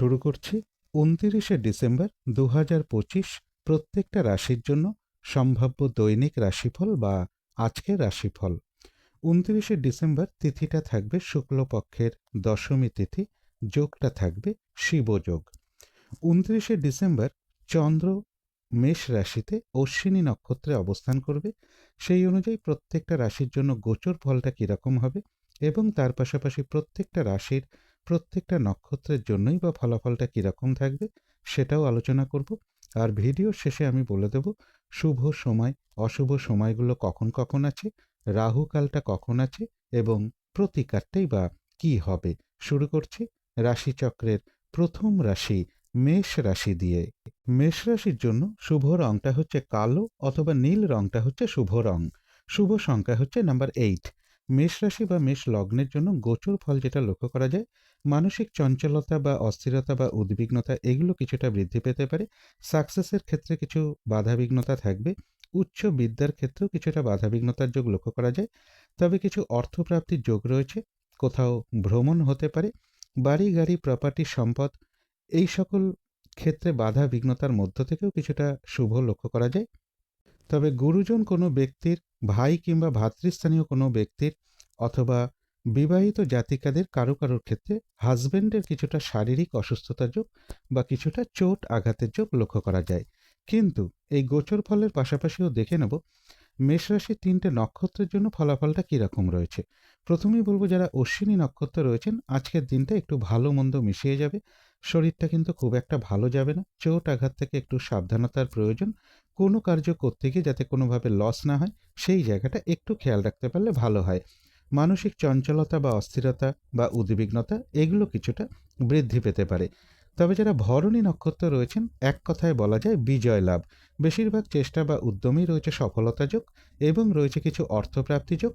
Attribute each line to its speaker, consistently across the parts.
Speaker 1: শুরু করছি উনতিরিশে ডিসেম্বর দু পঁচিশ প্রত্যেকটা রাশির জন্য সম্ভাব্য দৈনিক রাশিফল বা আজকের রাশিফল। উনতিরিশে ডিসেম্বর তিথিটা থাকবে শুক্লপক্ষের দশমী তিথি, যোগটা থাকবে শিবযোগ। উনত্রিশে ডিসেম্বর চন্দ্র মেষ রাশিতে অশ্বিনী নক্ষত্রে অবস্থান করবে। সেই অনুযায়ী প্রত্যেকটা রাশির জন্য গোচর ফলটা কীরকম হবে এবং তার পাশাপাশি প্রত্যেকটা রাশির প্রত্যেকটা নক্ষত্রের জন্যই বা ফলাফলটা কীরকম থাকবে সেটাও আলোচনা করব। আর ভিডিওর শেষে আমি বলে দেব, শুভ সময়, অশুভ সময়গুলো কখন কখন আছে, রাহুকালটা কখন আছে এবং প্রতিকারটাই বা কি হবে। শুরু করছি রাশিচক্রের প্রথম রাশি, মেষ রাশি দিয়ে। মেষ রাশির জন্য শুভ রংটা হচ্ছে কালো অথবা নীল রংটা হচ্ছে শুভ রং। শুভ সংখ্যা হচ্ছে নাম্বার এইট। মেষ রাশি বা মেষ লগ্নের জন্য গোচর ফল যেটা লক্ষ্য করা যায়, মানসিক চঞ্চলতা বা অস্থিরতা বা উদ্বিগ্নতা এগুলো কিছুটা বৃদ্ধি পেতে পারে। সাকসেসের ক্ষেত্রে কিছু বাধাবিঘ্নতা থাকবে। উচ্চ বিদ্যার ক্ষেত্রেও কিছুটা বাধাবিঘ্নতার যোগ লক্ষ্য করা যায়। তবে কিছু অর্থপ্রাপ্তির যোগ রয়েছে। কোথাও ভ্রমণ হতে পারে, বাড়ি, গাড়ি প্রপার্টি সম্পদ, এই সকল ক্ষেত্রে বাধা বিঘ্নতার মধ্য থেকেও কিছুটা শুভ লক্ষ্য করা যায়। তবে গুরুজন কোনো ব্যক্তির ভাই কিংবা ভাতৃস্থানীয় কোনো ব্যক্তির অথবা বিবাহিত জাতিকাদের কারও কারোর ক্ষেত্রে হাজব্যান্ডের কিছুটা শারীরিক অসুস্থতার যোগ বা কিছুটা চোট আঘাতের যোগ লক্ষ্য করা যায়। কিন্তু এই গোচর ফলের পাশাপাশিও দেখে নেব মেষরাশির তিনটে নক্ষত্রের জন্য ফলাফলটা কীরকম রয়েছে। প্রথমেই বলব যারা অশ্বিনী নক্ষত্র রয়েছেন, আজকের দিনটা একটু ভালো মন্দ মিশিয়ে যাবে। শরীরটা কিন্তু খুব একটা ভালো যাবে না। চোট আঘাত থেকে একটু সাবধানতার প্রয়োজন। কোনো কার্য করতে গিয়ে যাতে কোনোভাবে লস না হয়, সেই জায়গাটা একটু খেয়াল রাখতে পারলে ভালো হয়। মানসিক চঞ্চলতা বা অস্থিরতা বা উদ্বিগ্নতা, এগুলো কিছুটা বৃদ্ধি পেতে পারে। তবে যারা ভরণী নক্ষত্র রয়েছেন, এক কথায় বলা যায় বিজয় লাভ। বেশিরভাগ চেষ্টা বা উদ্যমই রয়েছে সফলতা যোগ এবং রয়েছে কিছু অর্থপ্রাপ্তি যোগ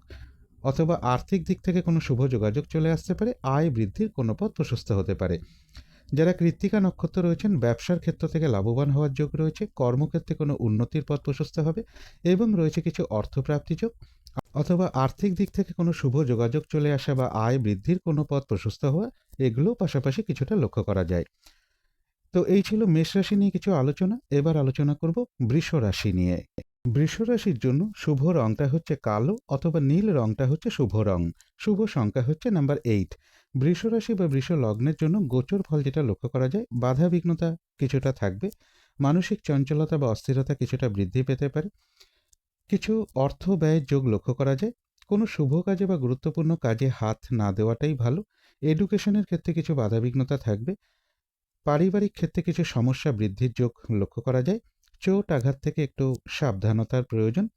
Speaker 1: অথবা আর্থিক দিক থেকে কোনো শুভ যোগাযোগ চলে আসতে পারে, আয় বৃদ্ধির কোনো পথ প্রশস্ত হতে পারে। যারা কৃত্তিকা নক্ষত্র রয়েছেন, ব্যবসার ক্ষেত্র থেকে লাভবান হওয়ার যোগ রয়েছে, কর্মক্ষেত্রে কোনো উন্নতির পথ প্রশস্ত হবে এবং রয়েছে কিছু অর্থপ্রাপ্তি যোগ অথবা আর্থিক দিক থেকে কোনো শুভ যোগাযোগ চলে আসা বা আয় বৃদ্ধির কোনো পথ প্রশস্ত হওয়া এগুলো পাশাপাশি কিছুটা লক্ষ্য করা যায়। তো এই ছিল মেষ রাশি নিয়ে কিছু আলোচনা। এবার আলোচনা করব বৃষ রাশি নিয়ে। বৃষ রাশির জন্য শুভ রংটা হচ্ছে কালো অথবা নীল রংটা হচ্ছে শুভ রং। শুভ সংখ্যা হচ্ছে নাম্বার এইট বৃষ রাশি বা বৃষ লগ্নের জন্য গোচর ফল যেটা লক্ষ্য করা যায় বাধা বিঘ্নতা কিছুটা থাকবে, মানসিক চঞ্চলতা বা অস্থিরতা কিছুটা বৃদ্ধি পেতে পারে। কিছু অর্থ ব্যয়ের যোগ লক্ষ্য করা যায়, কোনো শুভ কাজে বা গুরুত্বপূর্ণ কাজে হাত না দেওয়াটাই ভালো। এডুকেশনের ক্ষেত্রে কিছু বাধাবিঘ্নতা থাকবে, পারিবারিক ক্ষেত্রে কিছু সমস্যা বৃদ্ধির যোগ লক্ষ্য করা যায়, চোট আঘাত থেকে একটু সাবধানতার প্রয়োজন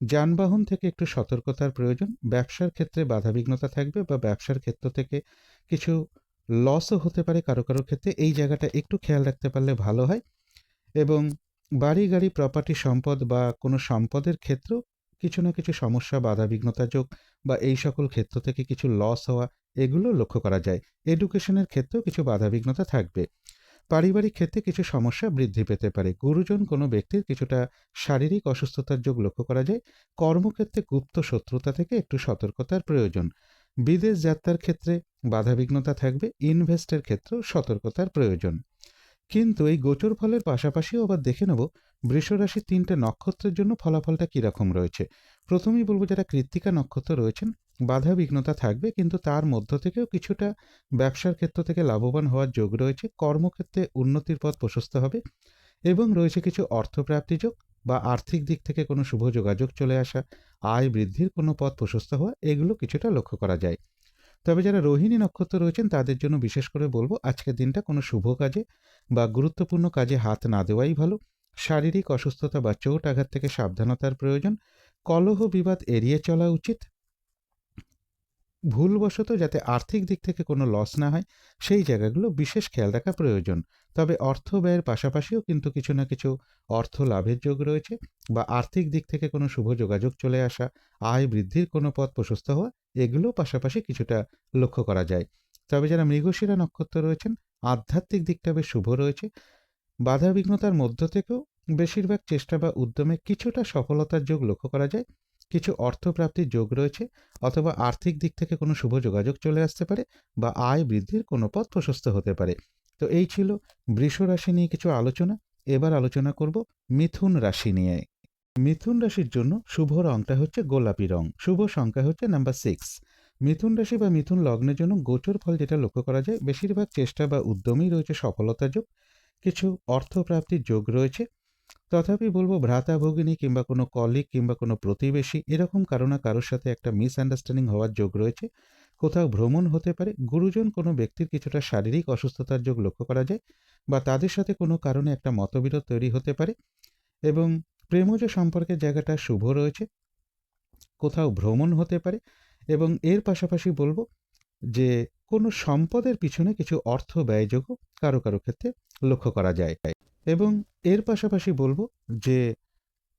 Speaker 1: যানবাহন থেকে একটু সতর্কতার প্রয়োজন। ব্যবসার ক্ষেত্রে বাধাবিঘ্নতা থাকবে বা ব্যবসার ক্ষেত্র থেকে কিছু লসও হতে পারে কারও কারও ক্ষেত্রে। এই জায়গাটা একটু খেয়াল রাখতে পারলে ভালো হয়। এবং বাড়ি, গাড়ি প্রপার্টি সম্পদ বা কোনো সম্পদের ক্ষেত্রেও কিছু না কিছু সমস্যা, বাধাবিঘ্নতা যোগ বা এই সকল ক্ষেত্র থেকে কিছু লস হওয়া, এগুলো লক্ষ্য করা যায়। এডুকেশনের ক্ষেত্রেও কিছু বাধাবিঘ্নতা থাকবে। পারিবারিক ক্ষেত্রে কিছু সমস্যা বৃদ্ধি পেতে পারে। গুরুজন কোনো ব্যক্তির কিছুটা শারীরিক অসুস্থতার যোগ লক্ষ্য করা যায়। কর্মক্ষেত্রে গুপ্ত শত্রুতা থেকে একটু সতর্কতার প্রয়োজন। বিদেশ যাত্রার ক্ষেত্রে বাধাবিঘ্নতা থাকবে, ইনভেস্টের ক্ষেত্রেও সতর্কতার প্রয়োজন। কিন্তু এই গোচর ফলের পাশাপাশিও আবার দেখে নেব বৃষরাশির তিনটে নক্ষত্রের জন্য ফলাফলটা কীরকম রয়েছে? প্রথমেই বলব যারা কৃত্তিকা নক্ষত্র রয়েছেন, বাধা বিঘ্নতা থাকবে, কিন্তু তার মধ্য থেকেও কিছুটা ব্যবসার ক্ষেত্র থেকে লাভবান হওয়ার যোগ রয়েছে, কর্মক্ষেত্রে উন্নতির পথ প্রশস্ত হবে এবং রয়েছে কিছু অর্থপ্রাপ্তি যোগ বা আর্থিক দিক থেকে কোনো শুভ যোগাযোগ চলে আসা, আয় বৃদ্ধির কোনো পথ প্রশস্ত হওয়া, এগুলো কিছুটা লক্ষ্য করা যায়। তবে যারা রোহিণী নক্ষত্র রয়েছেন, তাদের জন্য বিশেষ করে বলব আজকের দিনটা কোনো শুভ কাজে বা গুরুত্বপূর্ণ কাজে হাত না দেওয়াই ভালো। শারীরিক অসুস্থতা বা চোট আঘাত থেকে সাবধানতার প্রয়োজন, কলহ বিবাদ এড়িয়ে চলা উচিত। ভুলবশত যাতে আর্থিক দিক থেকে কোনো লস না হয়, সেই জায়গাগুলো বিশেষ খেয়াল রাখা প্রয়োজন। তবে অর্থ ব্যয়ের পাশাপাশিও কিন্তু কিছু না কিছু অর্থ লাভের যোগ রয়েছে বা আর্থিক দিক থেকে কোনো শুভ যোগাযোগ চলে আসা, আয় বৃদ্ধির কোনো পথ প্রশস্ত হওয়া এগুলো পাশাপাশি কিছুটা লক্ষ্য করা যায়। তবে যারা মৃগশিরা নক্ষত্র রয়েছেন, আধ্যাত্মিক দিকটা বেশ শুভ রয়েছে। বাধা বিঘ্নতার মধ্য থেকেও বেশিরভাগ চেষ্টা বা উদ্যমে কিছুটা সফলতার যোগ লক্ষ্য করা যায়। কিছু অর্থপ্রাপ্তির যোগ রয়েছে অথবা আর্থিক দিক থেকে কোনো শুভ যোগাযোগ চলে আসতে পারে বা আয় বৃদ্ধির কোনো পথ প্রশস্ত হতে পারে। তো এই ছিল বৃষ রাশি নিয়ে কিছু আলোচনা। এবার আলোচনা করব মিথুন রাশি নিয়ে। মিথুন রাশির জন্য শুভ রংটা হচ্ছে গোলাপি রং। শুভ সংখ্যা হচ্ছে নাম্বার সিক্স মিথুন রাশি বা মিথুন লগ্নের জন্য গোচর ফল যেটা লক্ষ্য করা যায়, বেশিরভাগ চেষ্টা বা উদ্যমই রয়েছে সফলতা যোগ। কিছু অর্থপ্রাপ্তির যোগ রয়েছে। তথাপি বলব ভ্রাতা ভগিনী কিংবা কোনো কলিগ কিংবা কোনো প্রতিবেশী এরকম কারও না কারোর সাথে একটা মিসআন্ডারস্ট্যান্ডিং হওয়ার যোগ রয়েছে। কোথাও ভ্রমণ হতে পারে, গুরুজন কোনো ব্যক্তির কিছুটা শারীরিক অসুস্থতার যোগ লক্ষ্য করা যায় বা তাদের সাথে কোনো কারণে একটা মতবিরোধ তৈরি হতে পারে এবং প্রেমজ সম্পর্কের জায়গাটা শুভ রয়েছে। কোথাও ভ্রমণ হতে পারে এবং এর পাশাপাশি বলব যে কোনো সম্পদের পিছনে কিছু অর্থ ব্যয়যোগ্য কারও কারও ক্ষেত্রে লক্ষ্য করা যায়। এবং এর পাশাপাশি বলব যে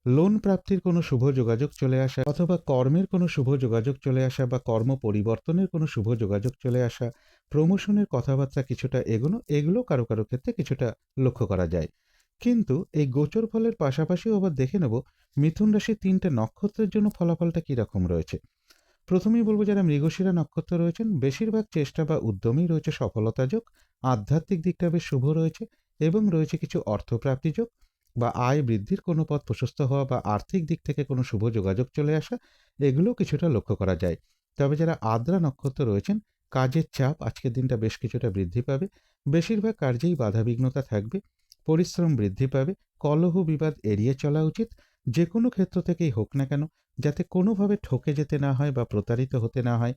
Speaker 1: লোন প্রাপ্তির কোনো শুভ যোগাযোগ চলে আসা অথবা কর্মের কোনো শুভ যোগাযোগ চলে আসা বা কর্ম পরিবর্তনের কোনো শুভ যোগাযোগ চলে আসা, প্রমোশনের কথাবার্তা কিছুটা এগোনো, এগুলো কারও কারও ক্ষেত্রে কিছুটা লক্ষ্য করা যায়। কিন্তু এই গোচর ফলের পাশাপাশিও আবার দেখে নেব মিথুন রাশির তিনটে নক্ষত্রের জন্য ফলাফলটা কীরকম রয়েছে। প্রথমেই বলব যারা মৃগশিরা নক্ষত্র রয়েছেন, বেশিরভাগ চেষ্টা বা উদ্যমেই রয়েছে সফলতা যোগ, আধ্যাত্মিক দিকটা বেশ শুভ রয়েছে এবং রয়েছে কিছু অর্থপ্রাপ্তি যোগ বা আয় বৃদ্ধির কোনো পথ প্রশস্ত হওয়া বা আর্থিক দিক থেকে কোনো শুভ যোগাযোগ চলে আসা এগুলো কিছুটা লক্ষ্য করা যায়। তবে যারা আদ্রা নক্ষত্র রয়েছেন, কাজের চাপ আজকের দিনটা বেশ কিছুটা বৃদ্ধি পাবে, বেশিরভাগ কার্যেই বাধাবিঘ্নতা থাকবে, পরিশ্রম বৃদ্ধি পাবে, কলহ বিবাদ এড়িয়ে চলা উচিত যে কোনো ক্ষেত্র থেকেই হোক না কেন, যাতে কোনোভাবে ঠকে যেতে না হয় বা প্রতারিত হতে না হয়,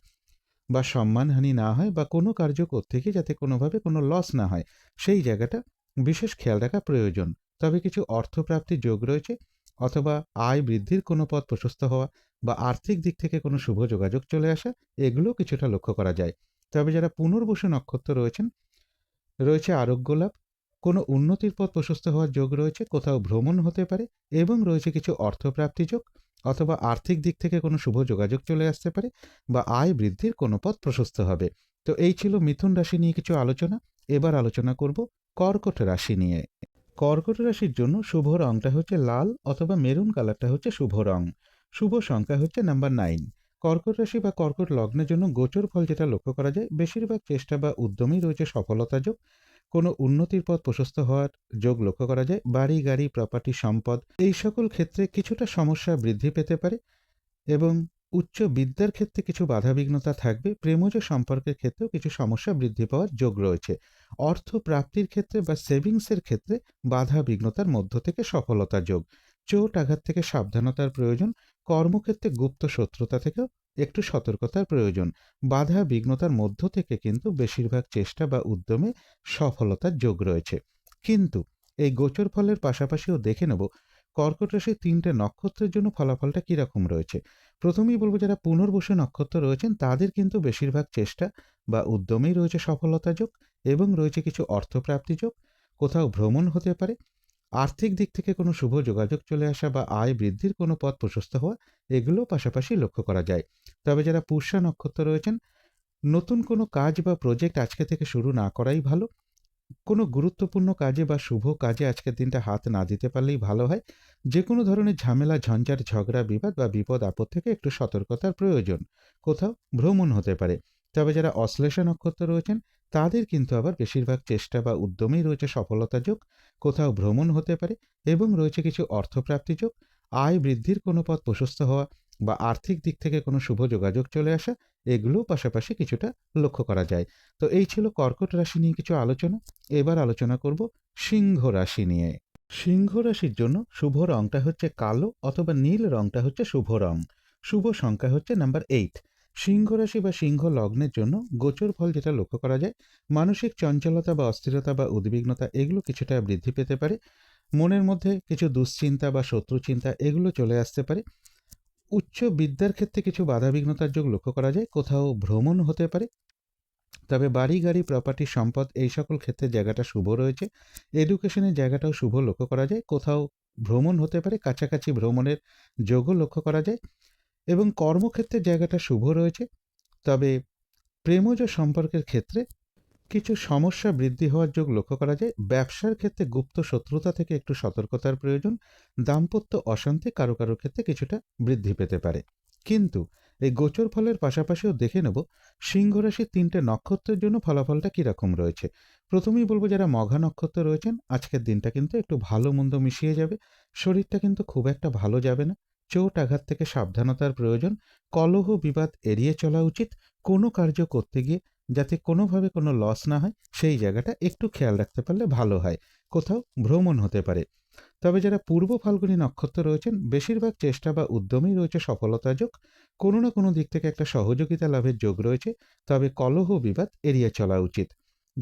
Speaker 1: বা সম্মানহানি না হয় বা কোনো কার্য থেকে যাতে কোনোভাবে কোনো লস না হয়, সেই জায়গাটা বিশেষ খেয়াল রাখা প্রয়োজন। তবে কিছু অর্থপ্রাপ্তির যোগ রয়েছে, অথবা আয় বৃদ্ধির কোনো পথ প্রশস্ত হওয়া বা আর্থিক দিক থেকে কোনো শুভ যোগাযোগ চলে আসা, এগুলো কিছুটা লক্ষ্য করা যায়। তবে যারা পুনর্বসু নক্ষত্র রয়েছেন, রয়েছে আরোগ্য লাভ কোনো উন্নতির পথ প্রশস্ত হওয়ার যোগ রয়েছে, কোথাও ভ্রমণ হতে পারে এবং রয়েছে কিছু অর্থপ্রাপ্তি যোগ অথবা আর্থিক দিক থেকে কোনো শুভ যোগাযোগ চলে আসতে পারে বা আয় বৃদ্ধির কোনো পথ প্রশস্ত হবে। তো এই ছিল মিথুন রাশি নিয়ে কিছু আলোচনা। এবার আলোচনা করব কর্কট রাশি নিয়ে। কর্কট রাশির জন্য শুভ রংটা হচ্ছে লাল অথবা মেরুন কালারটা হচ্ছে শুভ রং। শুভ সংখ্যা হচ্ছে নাম্বার নাইন। কর্কট রাশি বা কর্কট লগ্নের জন্য গোচর ফল যেটা লক্ষ্য করা যায়, বেশিরভাগ চেষ্টা বা উদ্যমেই রয়েছে সফলতা যোগ। কোনো উন্নতির পথ প্রশস্ত হওয়ার যোগ লক্ষ্য করা যায়। বাড়ি, গাড়ি প্রপার্টি সম্পদ এই সকল ক্ষেত্রে কিছুটা সমস্যা বৃদ্ধি পেতে পারে এবং উচ্চ বিদ্যার ক্ষেত্রে কিছু বাধাবিঘ্নতা থাকবে। প্রেমজ সম্পর্কের ক্ষেত্রেও কিছু সমস্যা বৃদ্ধি পাওয়ার যোগ রয়েছে। অর্থ প্রাপ্তির ক্ষেত্রে বা সেভিংসের ক্ষেত্রে বাধা বিঘ্নতার মধ্য থেকে সফলতা যোগ। চোট, আঘাত থেকে সাবধানতার প্রয়োজন। কর্মক্ষেত্রে গুপ্ত শত্রুতা থেকেও একটু সতর্কতার প্রয়োজন। বাধা বিঘ্নতার মধ্য থেকে কিন্তু বেশিরভাগ চেষ্টা বা উদ্যমে সফলতার যোগ রয়েছে। কিন্তু এই গোচর ফলের পাশাপাশিও দেখে নেব, কর্কট রাশির তিনটে নক্ষত্রের জন্য ফলাফলটা কীরকম রয়েছে। প্রথমেই বলব যারা পুনর্বসু নক্ষত্র রয়েছেন, তাদের কিন্তু বেশিরভাগ চেষ্টা বা উদ্যমেই রয়েছে সফলতা যোগ এবং রয়েছে কিছু অর্থপ্রাপ্তি যোগ। কোথাও ভ্রমণ হতে পারে আর্থিক দিক থেকে কোনো শুভ যোগাযোগ চলে আসা বা আয় বৃদ্ধির কোনো পথ প্রশস্ত হওয়া এগুলো পাশাপাশি লক্ষ্য করা যায়। তবে যারা পুষ্যা নক্ষত্র রয়েছেন, নতুন কোনো কাজ বা প্রজেক্ট আজকে থেকে শুরু না করাই ভালো। কোনো গুরুত্বপূর্ণ কাজে বা শুভ কাজে আজকের দিনটা হাত না দিতে পারলেই ভালো হয়। যে কোনো ধরনের ঝামেলা, ঝঞ্ঝাট, ঝগড়া, বিবাদ বা বিপদ আপদ থেকে একটু সতর্কতার প্রয়োজন। কোথাও ভ্রমণ হতে পারে। তবে যারা অশ্লেষা নক্ষত্র রয়েছেন তাদের কিন্তু আবার বেশিরভাগ চেষ্টা বা উদ্যমেই রয়েছে সফলতা যোগ, কোথাও ভ্রমণ হতে পারে এবং রয়েছে কিছু অর্থপ্রাপ্তি যোগ, আয় বৃদ্ধির কোনো পথ প্রশস্ত হওয়া বা আর্থিক দিক থেকে কোনো শুভ যোগাযোগ চলে আসা, এগুলোও পাশাপাশি কিছুটা লক্ষ্য করা যায়। তো এই ছিল কর্কট রাশি নিয়ে কিছু আলোচনা। এবার আলোচনা করব সিংহ রাশি নিয়ে। সিংহ রাশির জন্য শুভ রংটা হচ্ছে কালো অথবা নীল রংটা হচ্ছে শুভ রং। শুভ সংখ্যা হচ্ছে নাম্বার এইট সিংহ রাশি বা সিংহ লগ্নের জন্য গোচর ফল যেটা লক্ষ্য করা যায়, মানসিক চঞ্চলতা বা অস্থিরতা বা উদ্বিগ্নতা এগুলো কিছুটা বৃদ্ধি পেতে পারে। মনের মধ্যে কিছু দুশ্চিন্তা বা শত্রু চিন্তা এগুলো চলে আসতে পারে। উচ্চ বিদ্যার ক্ষেত্রে কিছু বাধাবিঘ্নতার যোগ লক্ষ্য করা যায়, কোথাও ভ্রমণ হতে পারে। তবে বাড়ি, গাড়ি প্রপার্টি সম্পদ এই সকল ক্ষেত্রে জায়গাটা শুভ রয়েছে। এডুকেশনের জায়গাটাও শুভ লক্ষ্য করা যায়, কোথাও ভ্রমণ হতে পারে, কাছাকাছি ভ্রমণের যোগও লক্ষ্য করা যায়। এবং কর্মক্ষেত্রের জায়গাটা শুভ রয়েছে। তবে প্রেমজ সম্পর্কের ক্ষেত্রে কিছু সমস্যা বৃদ্ধি হওয়ার যোগ লক্ষ্য করা যায়। ব্যবসার ক্ষেত্রে গুপ্ত শত্রুতা থেকে একটু সতর্কতার প্রয়োজন। দাম্পত্য অশান্তি কারও কারও ক্ষেত্রে কিছুটা বৃদ্ধি পেতে পারে। কিন্তু এই গোচর ফলের পাশাপাশিও দেখে নেব, সিংহ রাশির তিনটে নক্ষত্রের জন্য ফলাফলটা কীরকম রয়েছে। প্রথমেই বলব যারা মঘা নক্ষত্র রয়েছেন, আজকের দিনটা কিন্তু একটু ভালো মন্দ মিশিয়ে যাবে। শরীরটা কিন্তু খুব একটা ভালো যাবে না। চোট আঘাত থেকে সাবধানতার প্রয়োজন, কলহ বিবাদ এড়িয়ে চলা উচিত, কোনো কার্য করতে গিয়ে যাতে কোনোভাবে কোনো লস না হয়, সেই জায়গাটা একটু খেয়াল রাখতে পারলে ভালো হয়, কোথাও ভ্রমণ হতে পারে। তবে যারা পূর্ব ফাল্গুনী নক্ষত্র রয়েছেন, বেশিরভাগ চেষ্টা বা উদ্যমেই রয়েছে সফলতা যোগ। কোনো না কোনো দিক থেকে একটা সহযোগিতা লাভের যোগ রয়েছে, তবে কলহ বিবাদ এড়িয়ে চলা উচিত।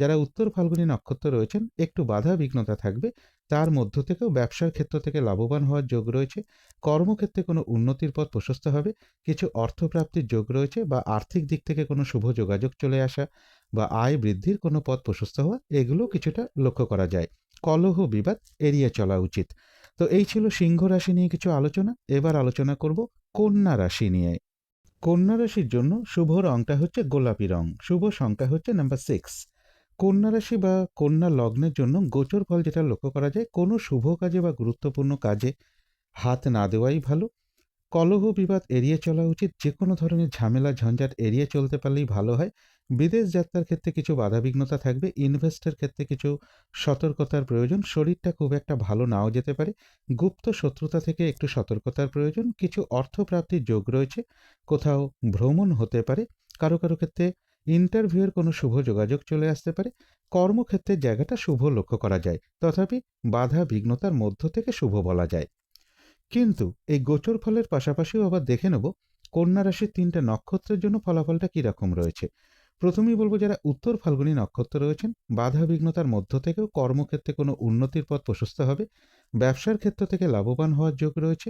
Speaker 1: যারা উত্তর ফাল্গুনী নক্ষত্র রয়েছেন, একটু বাধা বিঘ্নতা থাকবে। তার মধ্য থেকেও ব্যবসার ক্ষেত্র থেকে লাভবান হওয়ার যোগ রয়েছে। কর্মক্ষেত্রে কোনো উন্নতির পথ প্রশস্ত হবে। কিছু অর্থপ্রাপ্তির যোগ রয়েছে বা আর্থিক দিক থেকে কোনো শুভ যোগাযোগ চলে আসা বা আয় বৃদ্ধির কোনো পথ প্রশস্ত হওয়া, এগুলো কিছুটা লক্ষ্য করা যায়। কলহ বিবাদ এড়িয়ে চলা উচিত। তো এই ছিল সিংহ রাশি নিয়ে কিছু আলোচনা। এবার আলোচনা করব কন্যা রাশি নিয়ে। কন্যা রাশির জন্য শুভ রংটা হচ্ছে গোলাপি রং। শুভ সংখ্যা হচ্ছে নাম্বার সিক্স কন্যা রাশি বা কন্যা লগ্নের জন্য গোচর ফল যেটা লক্ষ্য করা যায়, কোনো শুভ কাজে বা গুরুত্বপূর্ণ কাজে হাত না দেওয়াই ভালো। কলহ বিবাদ এড়িয়ে চলা উচিত যে কোনো ধরনের ঝামেলা ঝঞ্ঝাট এড়িয়ে চলতে পারলেই ভালো হয়। বিদেশ যাত্রার ক্ষেত্রে কিছু বাধাবিঘ্নতা থাকবে, ইনভেস্টের ক্ষেত্রে কিছু সতর্কতার প্রয়োজন, শরীরটা খুব একটা ভালো নাও যেতে পারে। গুপ্ত শত্রুতা থেকে একটু সতর্কতার প্রয়োজন, কিছু অর্থপ্রাপ্তির যোগ রয়েছে, কোথাও ভ্রমণ হতে পারে। কারও কারও ক্ষেত্রে ইন্টারভিউয়ের কোনো শুভ যোগাযোগ চলে আসতে পারে। কর্মক্ষেত্রের জায়গাটা শুভ লক্ষ্য করা যায়, তথাপি বাধা বিঘ্নতার মধ্য থেকে শুভ বলা যায়। কিন্তু এই গোচর ফলের পাশাপাশিও আবার দেখে নেব, কন্যা রাশির তিনটে নক্ষত্রের জন্য ফলাফলটা কীরকম রয়েছে। প্রথমেই বলব যারা উত্তর ফাল্গুনী নক্ষত্র রয়েছেন, বাধা বিঘ্নতার মধ্য থেকেও কর্মক্ষেত্রে কোনো উন্নতির পথ প্রশস্ত হবে, ব্যবসার ক্ষেত্র থেকে লাভবান হওয়ার যোগ রয়েছে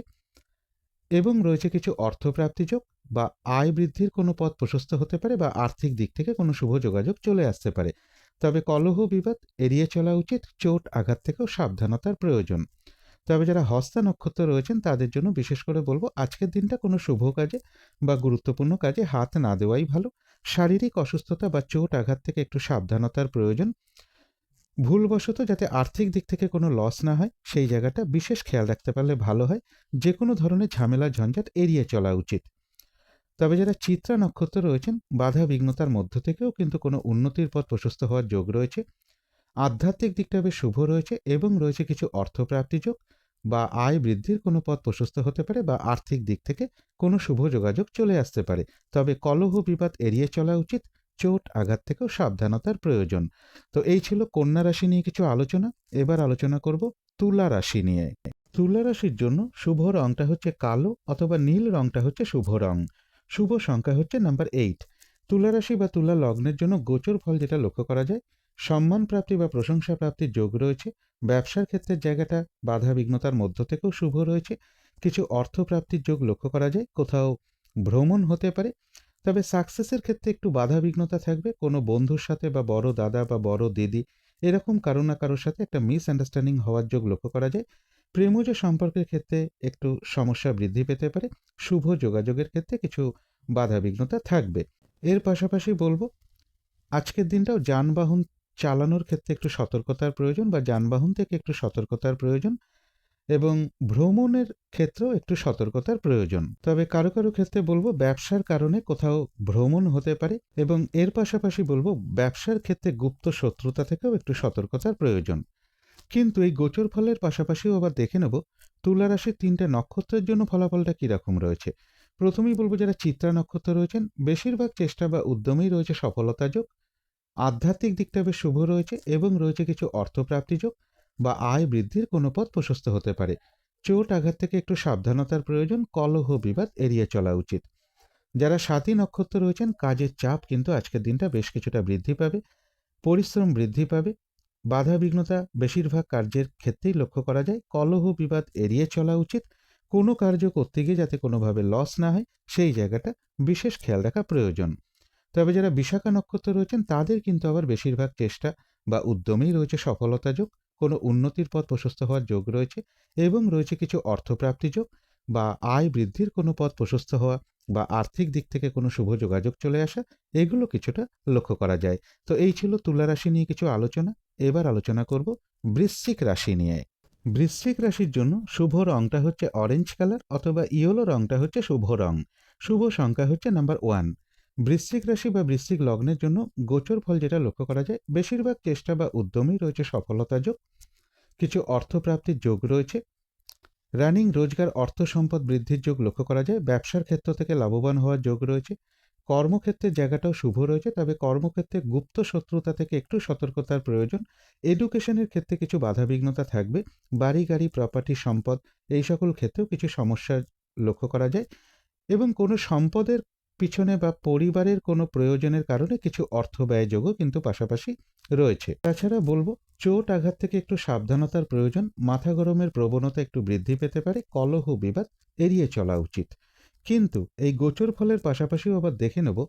Speaker 1: এবং রয়েছে কিছু অর্থপ্রাপ্তি যোগ বা আয় বৃদ্ধির কোনো পথ প্রশস্ত হতে পারে বা আর্থিক দিক থেকে কোনো শুভ যোগাযোগ চলে আসতে পারে। তবে কলহ বিবাদ এড়িয়ে চলা উচিত, চোট আঘাত থেকেও সাবধানতার প্রয়োজন। তবে যারা হস্তা নক্ষত্র রয়েছেন, তাদের জন্য বিশেষ করে বলব, আজকের দিনটা কোনো শুভ কাজে বা গুরুত্বপূর্ণ কাজে হাত না দেওয়াই ভালো। শারীরিক অসুস্থতা বা চোট আঘাত থেকে একটু সাবধানতার প্রয়োজন। ভুলবশত যাতে আর্থিক দিক থেকে কোনো লস না হয়, সেই জায়গাটা বিশেষ খেয়াল রাখতে পারলে ভালো হয়। যে কোনো ধরনের ঝামেলা, ঝঞ্ঝাট এড়িয়ে চলা উচিত। তবে যারা চিত্রা নক্ষত্র রয়েছেন, বাধা বিঘ্নতার মধ্য থেকেও কিন্তু কোনো উন্নতির পথ প্রশস্ত হওয়ার যোগ রয়েছে। আধ্যাত্মিক দিকটা বেশ শুভ রয়েছে এবং রয়েছে কিছু অর্থপ্রাপ্তি যোগ বা আয় বৃদ্ধির কোনো পথ প্রশস্ত হতে পারে বা আর্থিক দিক থেকে কোনো শুভ যোগাযোগ চলে আসতে পারে। তবে কলহ বিবাদ এড়িয়ে চলা উচিত, চোট আঘাত থেকেও সাবধানতার প্রয়োজন। তো এই ছিল কন্যা রাশি নিয়ে কিছু আলোচনা। এবার আলোচনা করব তুলা রাশি নিয়ে। তুলা রাশির জন্য শুভ রংটা হচ্ছে কালো অথবা নীল রংটা হচ্ছে শুভ রং। শুভ সংখ্যা হচ্ছে নাম্বার এইট তুলা রাশি বা তুলা লগ্নের জন্য গোচর ফল যেটা লক্ষ্য করা যায়, সম্মান প্রাপ্তি বা প্রশংসা প্রাপ্তির যোগ রয়েছে, ব্যবসার ক্ষেত্রের জায়গাটা বাধা বিঘ্নতার মধ্য থেকেও শুভ রয়েছে, কিছু অর্থপ্রাপ্তির যোগ লক্ষ্য করা যায়, কোথাও ভ্রমণ হতে পারে, তবে সাকসেসের ক্ষেত্রে একটু বাধা বিঘ্নতা থাকবে, কোনো বন্ধুর সাথে বা বড় দাদা বা বড় দিদি, এরকম কারও না কারোর সাথে একটা মিস আন্ডারস্ট্যান্ডিং হওয়ার যোগ লক্ষ্য করা যায় প্রেমজ সম্পর্কের ক্ষেত্রে একটু সমস্যা বৃদ্ধি পেতে পারে। শুভ যোগাযোগের ক্ষেত্রে কিছু বাধা বিঘ্নতা থাকবে। এর পাশাপাশি বলব, আজকের দিনটাও যানবাহন চালানোর ক্ষেত্রে একটু সতর্কতার প্রয়োজন বা যানবাহন থেকে একটু সতর্কতার প্রয়োজন এবং ভ্রমণের ক্ষেত্রেও একটু সতর্কতার প্রয়োজন। তবে কারও কারও ক্ষেত্রে বলব, ব্যবসার কারণে কোথাও ভ্রমণ হতে পারে এবং এর পাশাপাশি বলব, ব্যবসার ক্ষেত্রে গুপ্ত শত্রুতা থেকেও একটু সতর্কতার প্রয়োজন। কিন্তু এই গোচর ফলের পাশাপাশিও আবার দেখে নেব তুলা রাশির তিনটে নক্ষত্রের জন্য ফলাফলটা কীরকম রয়েছে। প্রথমেই বলব যারা চিত্রা নক্ষত্র রয়েছেন, বেশিরভাগ চেষ্টা বা উদ্যমেই রয়েছে সফলতা যোগ, আধ্যাত্মিক দিকটা বেশ শুভ রয়েছে এবং রয়েছে কিছু অর্থপ্রাপ্তি যোগ বা আয় বৃদ্ধির কোনো পথ প্রশস্ত হতে পারে। চোট আঘাত থেকে একটু সাবধানতার প্রয়োজন, কলহ বিবাদ এড়িয়ে চলা উচিত। যারা সাতী নক্ষত্র রয়েছেন, কাজের চাপ কিন্তু আজকের দিনটা বেশ কিছুটা বৃদ্ধি পাবে, পরিশ্রম বৃদ্ধি পাবে বাধা বিঘ্নতা বেশিরভাগ কার্যের ক্ষেত্রেই লক্ষ্য করা যায়, কলহ বিবাদ এড়িয়ে চলা উচিত। কোনো কার্য করতে গিয়ে যাতে কোনোভাবে লস না হয়, সেই জায়গাটা বিশেষ খেয়াল রাখা প্রয়োজন। তবে যারা বিশাখা নক্ষত্র রয়েছেন, তাদের কিন্তু আবার বেশিরভাগ চেষ্টা বা উদ্যমেই রয়েছে সফলতা যোগ, কোনো উন্নতির পথ প্রশস্ত হওয়ার যোগ রয়েছে এবং রয়েছে কিছু অর্থপ্রাপ্তি যোগ বা আয় বৃদ্ধির কোনো পথ প্রশস্ত হওয়া। বা আর্থিক দিক থেকে কোনো শুভ যোগাযোগ চলে আসা, এগুলো কিছুটা লক্ষ্য করা যায়। তো এই ছিল তুলা রাশি নিয়ে কিছু আলোচনা। এবার আলোচনা করব বৃশ্চিক রাশি নিয়ে। বৃশ্চিক রাশির জন্য শুভ রংটা হচ্ছে অরেঞ্জ কালার অথবা ইয়েলো রংটা হচ্ছে শুভ রং। শুভ সংখ্যা হচ্ছে নাম্বার ওয়ান বৃশ্চিক রাশি বা বৃশ্চিক লগ্নের জন্য গোচর ফল যেটা লক্ষ্য করা যায়, বেশিরভাগ চেষ্টা বা উদ্যমেই রয়েছে সফলতা যোগ। কিছু অর্থপ্রাপ্তির যোগ রয়েছে রানিং রোজগার অর্থ সম্পদ বৃদ্ধির যোগ লক্ষ্য করা যায়। ব্যবসার ক্ষেত্র থেকে লাভবান হওয়ার যোগ রয়েছে। কর্মক্ষেত্রের জায়গাটাও শুভ রয়েছে, তবে কর্মক্ষেত্রে গুপ্ত শত্রুতা থেকে একটু সতর্কতার প্রয়োজন। এডুকেশনের ক্ষেত্রে কিছু বাধাবিঘ্নতা থাকবে। বাড়ি, গাড়ি প্রপার্টি সম্পদ, এই সকল ক্ষেত্রেও কিছু সমস্যা লক্ষ্য করা যায়। এবং কোনো সম্পদের পিছনে বা পরিবারের কোনো প্রয়োজনের কারণে কিছু অর্থ ব্যয়যোগও কিন্তু পাশাপাশি রয়েছে। তাছাড়া বলব চোট আঘাত থেকে একটু সাবধানতার প্রয়োজন, মাথা গরমের প্রবণতা একটু বৃদ্ধি পেতে পারে, কলহ, বিবাদ এড়িয়ে চলা উচিত। কিন্তু এই গোচর ফলের পাশাপাশিও আবার দেখে নেব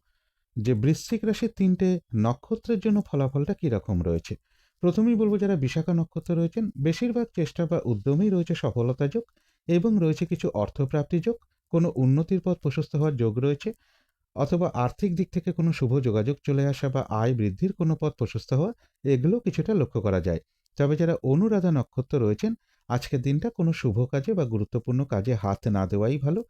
Speaker 1: যে বৃশ্চিক রাশির তিনটে নক্ষত্রের জন্য ফলাফলটা কীরকম রয়েছে। প্রথমেই বলব যারা বিশাখা নক্ষত্র রয়েছেন, বেশিরভাগ চেষ্টা বা উদ্যমেই রয়েছে সফলতা যোগ এবং রয়েছে কিছু অর্থপ্রাপ্তি যোগ। কোনো উন্নতির পথ প্রশস্ত হওয়ার যোগ রয়েছে। অথবা আর্থিক দিক থেকে কোনো শুভ যোগাযোগ চলে আসা বা আয় বৃদ্ধির কোনো পথ প্রশস্ত হওয়া এগুলো কিছুটা লক্ষ্য করা যায়। তবে যারা অনুরাধা নক্ষত্র রয়েছেন আজকের দিনটা কোনো শুভ কাজে বা গুরুত্বপূর্ণ কাজে হাত না দেওয়াই ভালো।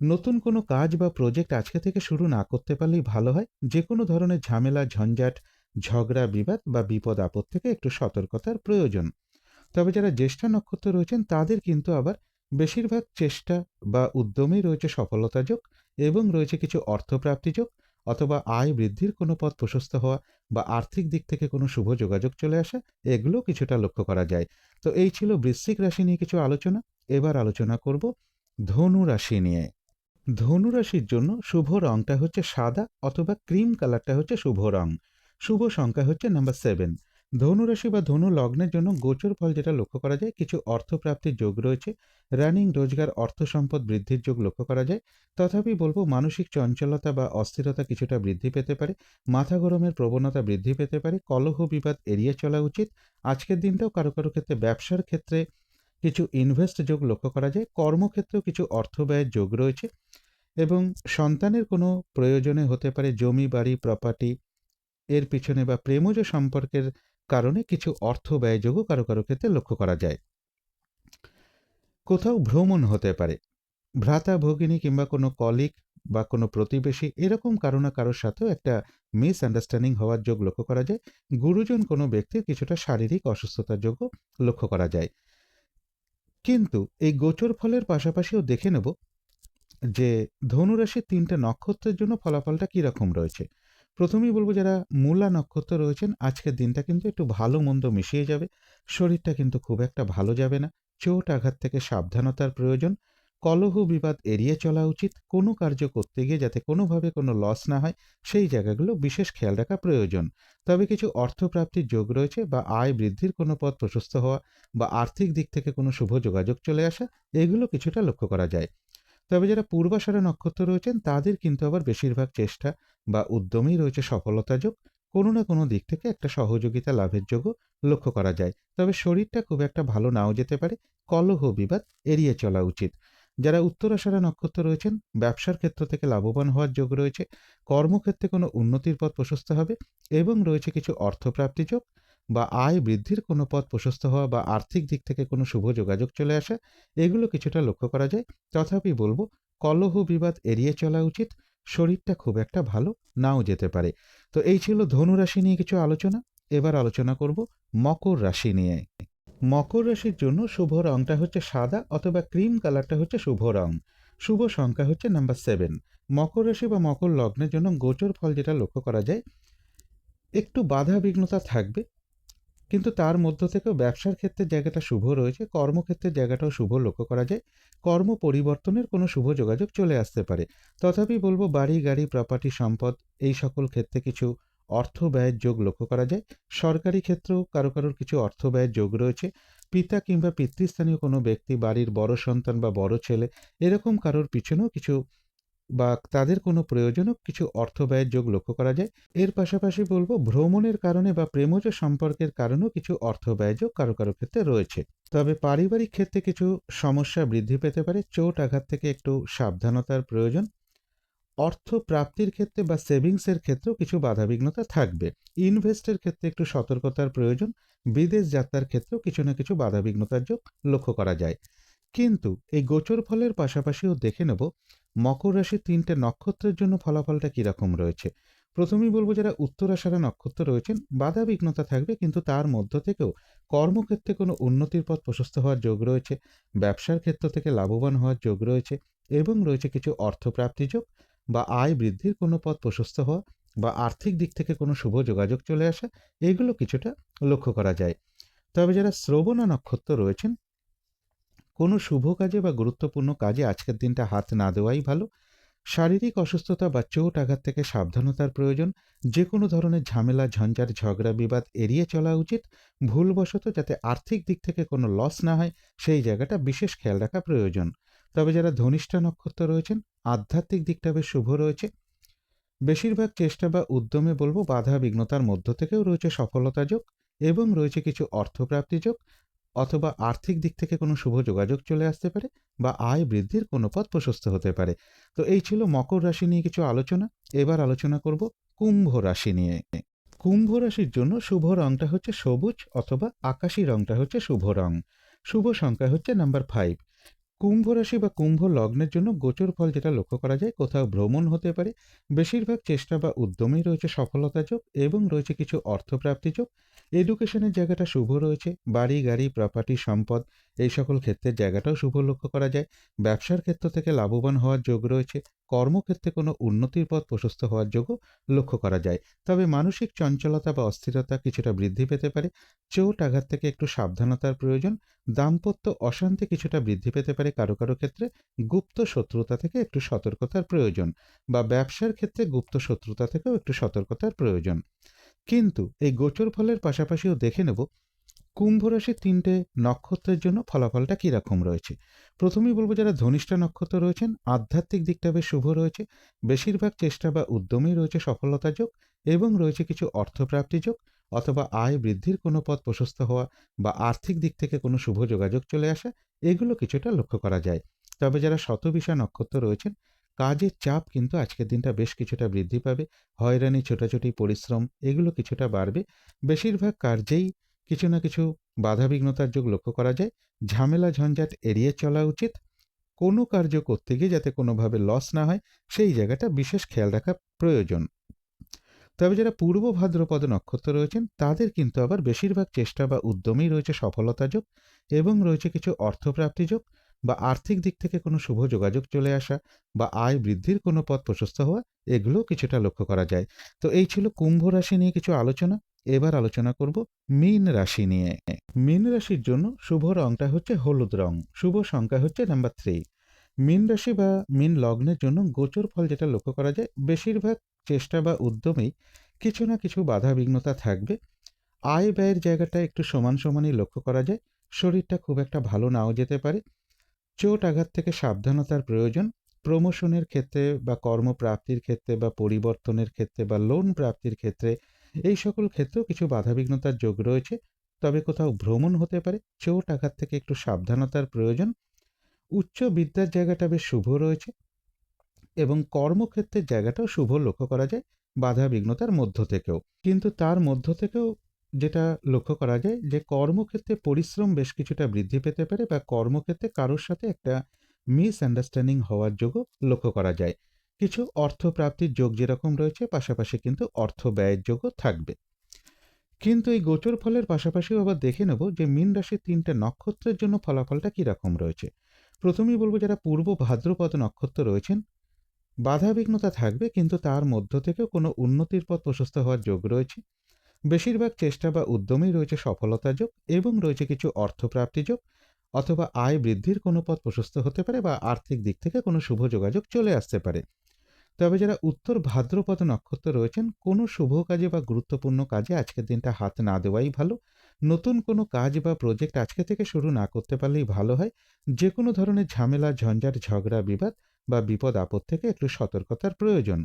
Speaker 1: নতুন কোনো কাজ বা প্রজেক্ট আজকে থেকে শুরু না করতে পারলেই ভালো হয়। যে কোনো ধরনের ঝামেলা, ঝঞ্ঝাট, ঝগড়া, বিবাদ বা বিপদ আপদ থেকে একটু সতর্কতার প্রয়োজন। তবে যারা জ্যেষ্ঠা নক্ষত্র রয়েছেন, তাদের কিন্তু আবার বেশিরভাগ চেষ্টা বা উদ্যমেই রয়েছে সফলতা যোগ এবং রয়েছে কিছু অর্থপ্রাপ্তি যোগ অথবা আয় বৃদ্ধির কোনো পথ প্রশস্ত হওয়া বা আর্থিক দিক থেকে কোনো শুভ যোগাযোগ চলে আসা, এগুলো কিছুটা লক্ষ্য করা যায়। তো এই ছিল বৃশ্চিক রাশি নিয়ে কিছু আলোচনা। এবার আলোচনা করব ধনু রাশি নিয়ে। ধনু রাশির জন্য শুভ রংটা হচ্ছে সাদা অথবা ক্রিম কালারটা হচ্ছে শুভ রং। শুভ সংখ্যা হচ্ছে নাম্বার সেভেন। ধনুরাশি বা ধনু লগ্নের জন্য গোচর ফল যেটা লক্ষ্য করা যায়, কিছু অর্থপ্রাপ্তির যোগ রয়েছে। রানিং রোজগার, অর্থ সম্পদ বৃদ্ধির যোগ লক্ষ্য করা যায়। তথাপি বলব, মানসিক চঞ্চলতা বা অস্থিরতা কিছুটা বৃদ্ধি পেতে পারে। মাথা গরমের প্রবণতা বৃদ্ধি পেতে পারে। কলহ বিবাদ এড়িয়ে চলা উচিত। আজকের দিনটাও কারও কারও ক্ষেত্রে ব্যবসার ক্ষেত্রে কিছু ইনভেস্ট যোগ লক্ষ্য করা যায়। কর্মক্ষেত্রেও কিছু অর্থ ব্যয়ের যোগ রয়েছে। এবং সন্তানের কোনো প্রয়োজনে হতে পারে জমি, বাড়ি প্রপার্টি এর পিছনে বা প্রেমজ সম্পর্কের কারণে কিছু অর্থ ব্যয়যোগও কারও কারও ক্ষেত্রে লক্ষ্য করা যায়। কোথাও ভ্রমণ হতে পারে। ভ্রাতা, ভগিনী কিংবা কোনো কলিক বা কোনো প্রতিবেশী এরকম কারও না কারোর সাথেও একটা মিস আন্ডারস্ট্যান্ডিং হওয়ার যোগ লক্ষ্য করা যায়। গুরুজন কোনো ব্যক্তির কিছুটা শারীরিক অসুস্থতার যোগও লক্ষ্য করা যায়। কিন্তু এই গোচর ফলের পাশাপাশিও দেখে নেব যে ধনুরাশির তিনটে নক্ষত্রের জন্য ফলাফলটা কীরকম রয়েছে। প্রথমেই বলব যারা মূলা নক্ষত্র রয়েছেন, আজকের দিনটা কিন্তু একটু ভালো মন্দ মিশিয়ে যাবে। শরীরটা কিন্তু খুব একটা ভালো যাবে না। চোট আঘাত থেকে সাবধানতার প্রয়োজন। কলহ বিবাদ এড়িয়ে চলা উচিত। কোনো কার্য করতে গিয়ে যাতে কোনোভাবে কোনো লস না হয়, সেই জায়গাগুলো বিশেষ খেয়াল রাখা প্রয়োজন। তবে কিছু অর্থপ্রাপ্তির যোগ রয়েছে বা আয় বৃদ্ধির কোনো পথ প্রশস্ত হওয়া বা আর্থিক দিক থেকে কোনো শুভ যোগাযোগ চলে আসা, এগুলো কিছুটা লক্ষ্য করা যায়। তবে যারা পূর্বাষাঢ়া নক্ষত্র রয়েছেন, তাদের কিন্তু আবার বেশিরভাগ চেষ্টা বা উদ্যমেই রয়েছে সফলতা যোগ। কোনো না কোনো দিক থেকে একটা সহযোগিতা লাভের যোগও লক্ষ্য করা যায়। তবে শরীরটা খুব একটা ভালো নাও যেতে পারে। কলহ বিবাদ এড়িয়ে চলা উচিত। যারা উত্তরাষাঢ়া নক্ষত্র রয়েছেন, ব্যবসার ক্ষেত্র থেকে লাভবান হওয়ার যোগ রয়েছে। কর্মক্ষেত্রে কোনো উন্নতির পথ প্রশস্ত হবে এবং রয়েছে কিছু অর্থপ্রাপ্তি যোগ। বা আয় বৃদ্ধির কোনো পথ প্রশস্ত হওয়া বা আর্থিক দিক থেকে কোনো শুভ যোগাযোগ চলে আসা, এগুলো কিছুটা লক্ষ্য করা যায়। তথাপি বলব, কলহ বিবাদ এড়িয়ে চলা উচিত, শরীরটা খুব একটা ভালো নাও যেতে পারে। তো এই ছিল ধনু রাশি নিয়ে কিছু আলোচনা। এবার আলোচনা করব মকর রাশি নিয়ে। মকর রাশির জন্য শুভ রংটা হচ্ছে সাদা অথবা ক্রিম কালারটা হচ্ছে শুভ রং। শুভ সংখ্যা হচ্ছে নাম্বার সেভেন। মকর রাশি বা মকর লগ্নের জন্য গোচর ফল যেটা লক্ষ্য করা যায়, একটু বাধা বিঘ্নতা থাকবে কিন্তু তার মধ্য থেকেও ব্যবসার ক্ষেত্রে জায়গাটা শুভ রয়েছে কর্মক্ষেত্রের জায়গাটাও শুভ লক্ষ্য করা যায়, কর্ম পরিবর্তনের কোনো শুভ যোগাযোগ চলে আসতে পারে। তথাপি বলব বাড়ি, গাড়ি প্রপার্টি সম্পদ এই সকল ক্ষেত্রে কিছু অর্থ ব্যয়ের যোগ লক্ষ্য করা যায়। সরকারি ক্ষেত্রেও কারও কারোর কিছু অর্থ ব্যয়ের যোগ রয়েছে। পিতা কিংবা পিতৃস্থানীয় কোনো ব্যক্তি, বাড়ির বড় সন্তান বা বড় ছেলে এরকম কারোর পিছনেও কিছু বা তাদের কোনো প্রয়োজনও কিছু অর্থ ব্যয়ের যোগ লক্ষ্য করা যায়। এর পাশাপাশি বলব, ভ্রমণের কারণে বা প্রেমজ সম্পর্কের কারণেও কিছু অর্থ ব্যয় যোগ কারও কারও ক্ষেত্রে রয়েছে। তবে পারিবারিক ক্ষেত্রে কিছু সমস্যা বৃদ্ধি পেতে পারে। চোট আঘাত থেকে একটু সাবধানতার প্রয়োজন। অর্থ প্রাপ্তির ক্ষেত্রে বা সেভিংসের ক্ষেত্রেও কিছু বাধাবিঘ্নতা থাকবে। ইনভেস্টের ক্ষেত্রে একটু সতর্কতার প্রয়োজন। বিদেশ যাত্রার ক্ষেত্রেও কিছু না কিছু বাধাবিঘ্নতার যোগ লক্ষ্য করা যায়। কিন্তু এই গোচর ফলের পাশাপাশিও দেখে নেব মকর রাশির তিনটে নক্ষত্রের জন্য ফলাফলটা কীরকম রয়েছে? প্রথমেই বলব যারা উত্তর উত্তরাষাঢ়া নক্ষত্র রয়েছেন, বাধা বিঘ্নতা থাকবে, কিন্তু তার মধ্য থেকেও কর্মক্ষেত্রে কোনো উন্নতির পথ প্রশস্ত হওয়ার যোগ রয়েছে, ব্যবসার ক্ষেত্র থেকে লাভবান হওয়ার যোগ রয়েছে এবং রয়েছে কিছু অর্থপ্রাপ্তি যোগ বা আয় বৃদ্ধির কোনো পথ প্রশস্ত হওয়া বা আর্থিক দিক থেকে কোনো শুভ যোগাযোগ চলে আসা, এগুলো কিছুটা লক্ষ্য করা যায়। তবে যারা শ্রবণা নক্ষত্র রয়েছেন কোনো শুভ কাজে বা গুরুত্বপূর্ণ কাজে আজকের দিনটা হাত না দেওয়াই ভালো। শারীরিক অসুস্থতা বা চোট আঘাত থেকে সাবধানতার প্রয়োজন। যে কোনো ধরনের ঝামেলা, ঝঞ্ঝাট, ঝগড়া, বিবাদ এড়িয়ে চলা উচিত। ভুলবশত যাতে আর্থিক দিক থেকে কোনো লস না হয়, সেই জায়গাটা বিশেষ খেয়াল রাখা প্রয়োজন। তবে যারা ধনিষ্ঠা নক্ষত্র রয়েছেন, আধ্যাত্মিক দিকটা বেশ শুভ রয়েছে। বেশিরভাগ চেষ্টা বা উদ্যমে বলব বাধা বিঘ্নতার মধ্য থেকেও রয়েছে সফলতা যোগ এবং রয়েছে কিছু অর্থপ্রাপ্তি যোগ। অথবা আর্থিক দিক থেকে কোনো শুভ যোগাযোগ চলে আসতে পারে বা আয় বৃদ্ধির কোনো পথ প্রশস্ত হতে পারে। তো এই ছিল মকর রাশি নিয়ে কিছু আলোচনা। এবার আলোচনা করব কুম্ভ রাশি নিয়ে। কুম্ভ রাশির জন্য শুভ রংটা হচ্ছে সবুজ অথবা আকাশী রংটা হচ্ছে শুভ রং। শুভ সংখ্যা হচ্ছে নাম্বার ফাইভ কুম্ভ রাশি বা কুম্ভ লগ্নের জন্য গোচর ফল যেটা লক্ষ্য করা যায়, কোথাও ভ্রমণ হতে পারে। বেশিরভাগ চেষ্টা বা উদ্যমেই রয়েছে সফলতা যোগ এবং রয়েছে কিছু অর্থপ্রাপ্তি যোগ। এডুকেশনের জায়গাটা শুভ রয়েছে। বাড়ি, গাড়ি প্রপার্টি সম্পদ এই সকল ক্ষেত্রের জায়গাটাও শুভ লক্ষ্য করা যায়। ব্যবসার ক্ষেত্র থেকে লাভবান হওয়ার যোগ রয়েছে। কর্মক্ষেত্রে কোনো উন্নতির পথ প্রশস্ত হওয়ার যোগও লক্ষ্য করা যায়। তবে মানসিক চঞ্চলতা বা অস্থিরতা কিছুটা বৃদ্ধি পেতে পারে। চোট আঘাত থেকে একটু সাবধানতার প্রয়োজন। দাম্পত্য অশান্তি কিছুটা বৃদ্ধি পেতে পারে কারও কারও ক্ষেত্রে। গুপ্ত শত্রুতা থেকে একটু সতর্কতার প্রয়োজন বা ব্যবসার ক্ষেত্রে গুপ্ত শত্রুতা থেকেও একটু সতর্কতার প্রয়োজন। কিন্তু এই গোচর ফলের পাশাপাশিও দেখে নেব কুম্ভ রাশির তিনটে নক্ষত্রের জন্য ফলাফলটা কীরকম রয়েছে? প্রথমেই বলব যারা ধনিষ্ঠা নক্ষত্র রয়েছেন, আধ্যাত্মিক দিকটা বেশ শুভ রয়েছে। বেশিরভাগ চেষ্টা বা উদ্যমেই রয়েছে সফলতা যোগ এবং রয়েছে কিছু অর্থপ্রাপ্তি যোগ অথবা আয় বৃদ্ধির কোনো পথ প্রশস্ত হওয়া বা আর্থিক দিক থেকে কোনো শুভ যোগাযোগ চলে আসা, এগুলো কিছুটা লক্ষ্য করা যায়। তবে যারা শতবিশা নক্ষত্র রয়েছেন, কাজের চাপ কিন্তু আজকের দিনটা বেশ কিছুটা বৃদ্ধি পাবে। হয়রানি, ছোটাছুটি, পরিশ্রম এগুলো কিছুটা বাড়বে। বেশিরভাগ কার্যেই কিছু না কিছু বাধাবিঘ্নতার যোগ লক্ষ্য করা যায়। ঝামেলা ঝঞ্ঝাট এড়িয়ে চলা উচিত। কোনো কার্য করতে গিয়ে যাতে কোনোভাবে লস না হয়, সেই জায়গাটা বিশেষ খেয়াল রাখা প্রয়োজন। তবে যারা পূর্ব ভাদ্রপদ নক্ষত্র রয়েছেন, তাদের কিন্তু আবার বেশিরভাগ চেষ্টা বা উদ্যমেই রয়েছে সফলতা যোগ এবং রয়েছে কিছু অর্থপ্রাপ্তি যোগ বা আর্থিক দিক থেকে কোনো শুভ যোগাযোগ চলে আসা বা আয় বৃদ্ধির কোনো পথ প্রশস্ত হওয়া এগুলো কিছুটা লক্ষ্য করা যায়। তো এই ছিল কুম্ভ রাশি নিয়ে কিছু আলোচনা। এবার আলোচনা করব মীন রাশি নিয়ে। মীন রাশির জন্য শুভ রংটা হচ্ছে হলুদ রং। শুভ সংখ্যা হচ্ছে নাম্বার থ্রি মীন রাশি বা মীন লগ্নের জন্য গোচর ফল যেটা লক্ষ্য করা যায়, বেশিরভাগ চেষ্টা বা উদ্যমেই কিছু না কিছু বাধা বিঘ্নতা থাকবে। আয় ব্যয়ের জায়গাটা একটু সমান সমানই লক্ষ্য করা যায়। শরীরটা খুব একটা ভালো নাও যেতে পারে। চোট আঘাত থেকে সাবধানতার প্রয়োজন। প্রমোশনের ক্ষেত্রে বা কর্মপ্রাপ্তির ক্ষেত্রে বা পরিবর্তনের ক্ষেত্রে বা লোন প্রাপ্তির ক্ষেত্রে এই সকল ক্ষেত্রেও কিছু বাধাবিঘ্নতার যোগ রয়েছে। তবে কোথাও ভ্রমণ হতে পারে চোট আঘাত থেকে একটু সাবধানতার প্রয়োজন। উচ্চ বিদ্যার জায়গাটা বেশ শুভ রয়েছে এবং কর্মক্ষেত্রের জায়গাটাও শুভ লক্ষ্য করা যায় বাধা বিঘ্নতার মধ্য থেকেও। কিন্তু তার মধ্য থেকেও যেটা লক্ষ্য করা যায় যে, কর্মক্ষেত্রে পরিশ্রম বেশ কিছুটা বৃদ্ধি পেতে পারে বা কর্মক্ষেত্রে কারোর সাথে একটা মিস আন্ডারস্ট্যান্ডিং হওয়ার যোগও লক্ষ্য করা যায়। কিছু অর্থ প্রাপ্তির যোগ যেরকম রয়েছে, পাশাপাশি কিন্তু অর্থ ব্যয়ের যোগও থাকবে। কিন্তু এই গোচর ফলের পাশাপাশিও আবার দেখে নেব যে মীন রাশির তিনটে নক্ষত্রের জন্য ফলাফলটা কীরকম রয়েছে। প্রথমেই বলব যারা পূর্ব ভাদ্রপদ নক্ষত্র রয়েছেন, বাধাবিঘ্নতা থাকবে, কিন্তু তার মধ্য থেকেও কোনো উন্নতির পথ প্রশস্ত হওয়ার যোগ রয়েছে। বেশিরভাগ চেষ্টা বা উদ্যমেই রয়েছে সফলতা যোগ এবং রয়েছে কিছু অর্থপ্রাপ্তি যোগ অথবা আয় বৃদ্ধির কোনো পথ প্রশস্ত হতে পারে বা আর্থিক দিক থেকে কোনো শুভ যোগাযোগ চলে আসতে পারে। তবে যারা উত্তর ভাদ্রপদ নক্ষত্র রয়েছেন, কোনো শুভ কাজে বা গুরুত্বপূর্ণ কাজে আজকের দিনটা হাত না দেওয়াই ভালো। নতুন কোনো কাজ বা প্রজেক্ট আজকে থেকে শুরু না করতে পারলেই ভালো হয়। যে কোনো ধরনের ঝামেলা, ঝঞ্ঝাট, ঝগড়া, বিবাদ বা বিপদ আপদ থেকে একটু সতর্কতার প্রয়োজন।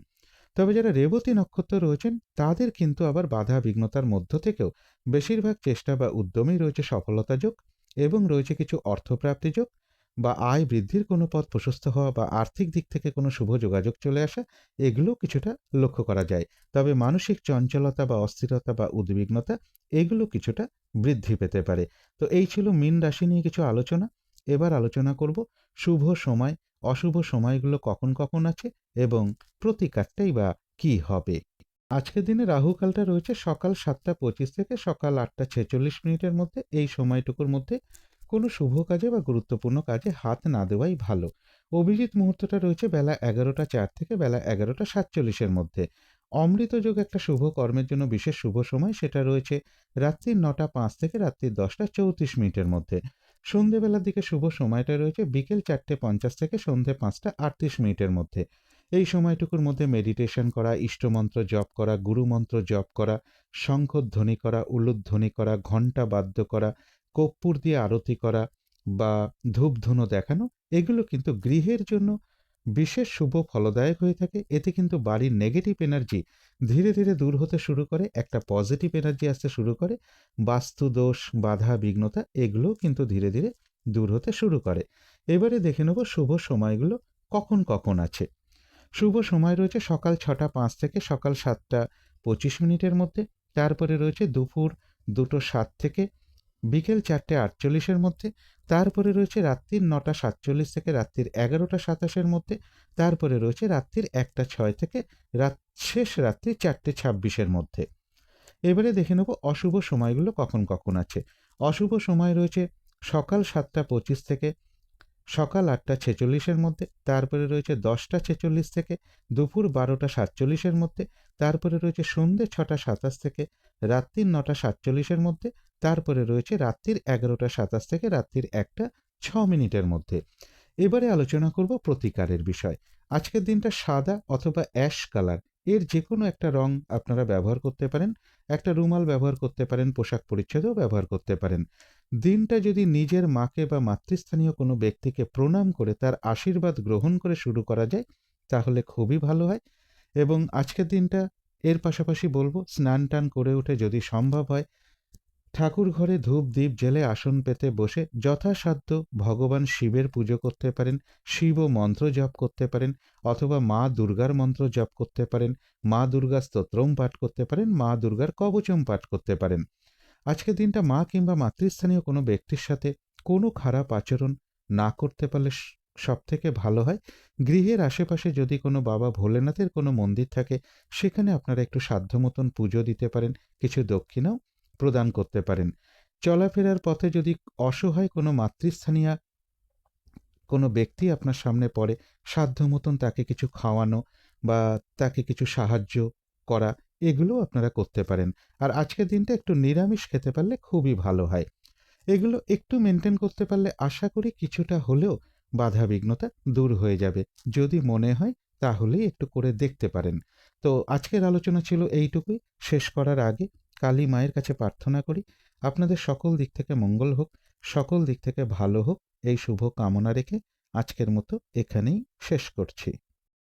Speaker 1: তবে যারা রেবতী নক্ষত্র রয়েছেন, তাদের কিন্তু আবার বাধা বিঘ্নতার মধ্য থেকেও বেশিরভাগ চেষ্টা বা উদ্যমেই রয়েছে সফলতা যোগ এবং রয়েছে কিছু অর্থপ্রাপ্তি যোগ। বা আয় বৃদ্ধির কোনো পথ প্রশস্ত হওয়া বা আর্থিক দিক থেকে কোনো শুভ যোগাযোগ চলে আসা এগুলো কিছুটা লক্ষ্য করা যায়। তবে মানসিক চঞ্চলতা বা অস্থিরতা বা উদ্বিগ্নতা, এগুলো কিছুটা বৃদ্ধি পেতে পারে। তো এই ছিল মীন রাশি নিয়ে কিছু আলোচনা। এবার আলোচনা করব, শুভ সময়, অশুভ সময়গুলো কখন কখন আছে এবং প্রতিকারটাই বা কী হবে? আজকের দিনে রাহুকালটা রয়েছে সকাল সাতটা পঁচিশ থেকে সকাল আটটা ছেচল্লিশ মিনিটের মধ্যে। এই সময়টুকুর মধ্যে কোনো শুভ কাজে বা গুরুত্বপূর্ণ কাজে হাত না দেওয়াই ভালো। অভিজিৎ মুহূর্তটা রয়েছে বেলা এগারোটা চার থেকে বেলা এগারোটা সাতচল্লিশের মধ্যে। অমৃত যোগ একটা শুভ কর্মের জন্য বিশেষ শুভ সময় সেটা রয়েছে রাত্রি নটা পাঁচ থেকে রাত্রি দশটা চৌত্রিশ মিনিটের মধ্যে। সন্ধেবেলার দিকে শুভ সময়টা রয়েছে বিকেল চারটে পঞ্চাশ থেকে সন্ধে পাঁচটা আটত্রিশ মিনিটের মধ্যে। এই সময়টুকুর মধ্যে মেডিটেশন করা, ইষ্টমন্ত্র জপ করা, গুরুমন্ত্র জপ করা, শঙ্খধ্বনি করা, উলুধ্বনি করা, ঘণ্টা বাদ্য করা কর্পূর দিয়ে আরতি করা বা ধূপধুনো দেখানো, এগুলো কিন্তু গৃহের জন্য বিশেষ শুভ ফলদায়ক হয়ে থাকে। এতে কিন্তু বাড়ির নেগেটিভ এনার্জি ধীরে ধীরে দূর হতে শুরু করে, একটা পজিটিভ এনার্জি আসতে শুরু করে বাস্তু দোষ বাধা, বিঘ্নতা এগুলোও কিন্তু ধীরে ধীরে দূর হতে শুরু করে। এবারে দেখে নেব শুভ সময়গুলো কখন কখন আছে। শুভ সময় রয়েছে সকাল ছটা পাঁচ থেকে সকাল সাতটা পঁচিশ মিনিটের মধ্যে। তারপরে রয়েছে দুপুর দুটো সাত থেকে বিকেল চারটে আটচল্লিশের মধ্যে, তারপরে রয়েছে রাত্রির নটা সাতচল্লিশ থেকে রাত্রির এগারোটা সাতাশের মধ্যে, তারপরে রয়েছে রাত্রির একটা ছয় থেকে রাত, শেষ রাত্রি চারটে ছাব্বিশের মধ্যে। এবারে দেখে নেব অশুভ সময়গুলো কখন কখন আছে। অশুভ সময় রয়েছে সকাল সাতটা পঁচিশ থেকে সকাল আটটা ছেচল্লিশের মধ্যে, তারপরে রয়েছে দশটা ছেচল্লিশ থেকে দুপুর বারোটা সাতচল্লিশের মধ্যে, তারপরে রয়েছে সন্ধ্যে ছটা সাতাশ থেকে রাত্রির নটা সাতচল্লিশের মধ্যে, তারপরে রয়েছে রাত্রির এগারোটা সাতাশ থেকে রাত্রির একটা ছ মিনিটের মধ্যে। এবারে আলোচনা করব প্রতিকারের বিষয়। আজকের দিনটা সাদা অথবা অ্যাশ কালার। এর যে কোনো একটা রং আপনারা ব্যবহার করতে পারেন। একটা রুমাল ব্যবহার করতে পারেন, পোশাক পরিচ্ছদেও ব্যবহার করতে পারেন। দিনটা যদি নিজের মাকে বা মাতৃস্থানীয় কোনো ব্যক্তিকে প্রণাম করে তার আশীর্বাদ গ্রহণ করে শুরু করা যায়, তাহলে খুবই ভালো হয়। এবং আজকের দিনটা এর পাশাপাশি বলব, স্নান টান করে উঠে যদি সম্ভব হয়, ঠাকুর ঘরে ধূপ দ্বীপ জেলে আসন পেতে বসে যথাসাধ্য ভগবান শিবের পুজো করতে পারেন, শিব মন্ত্র জপ করতে পারেন, অথবা মা দুর্গার মন্ত্র জপ করতে পারেন, মা দুর্গা স্তোত্রম পাঠ করতে পারেন, মা দুর্গার কবচম পাঠ করতে পারেন। আজকের দিনটা মা কিংবা মাতৃস্থানীয় কোনো ব্যক্তির সাথে কোনো খারাপ আচরণ না করতে পারলে সব থেকে ভালো হয়। গৃহের আশেপাশে যদি কোনো বাবা ভোলেনাথের কোনো মন্দির থাকে, সেখানে আপনারা একটু সাধ্য মতন পুজো দিতে পারেন, কিছু দক্ষিণাও প্রদান করতে পারেন। চলাফেরার পথে যদি অসহায় কোনো মাতৃস্থানীয় কোনো ব্যক্তি আপনার সামনে পড়ে, সাধ্য মতন তাকে কিছু খাওয়ানো বা তাকে কিছু সাহায্য করা এগুলো আপনারা করতে পারেন। আর আজকের দিনটা একটু নিরামিষ খেতে পারলে খুবই ভালো হয়। এগুলো একটু মেনটেন করতে পারলে আশা করি কিছুটা হলেও বাধা বিঘ্নতা দূর হয়ে যাবে। যদি মনে হয় তাহলেই একটু করে দেখতে পারেন। তো আজকের আলোচনা ছিল এইটুকুই। শেষ করার আগে কালী মায়ের কাছে প্রার্থনা করি। আপনাদের সকল দিক থেকে মঙ্গল হোক, সকল দিক থেকে ভালো হোক, এই শুভ কামনা রেখে আজকের মতো এখানেই শেষ করছি।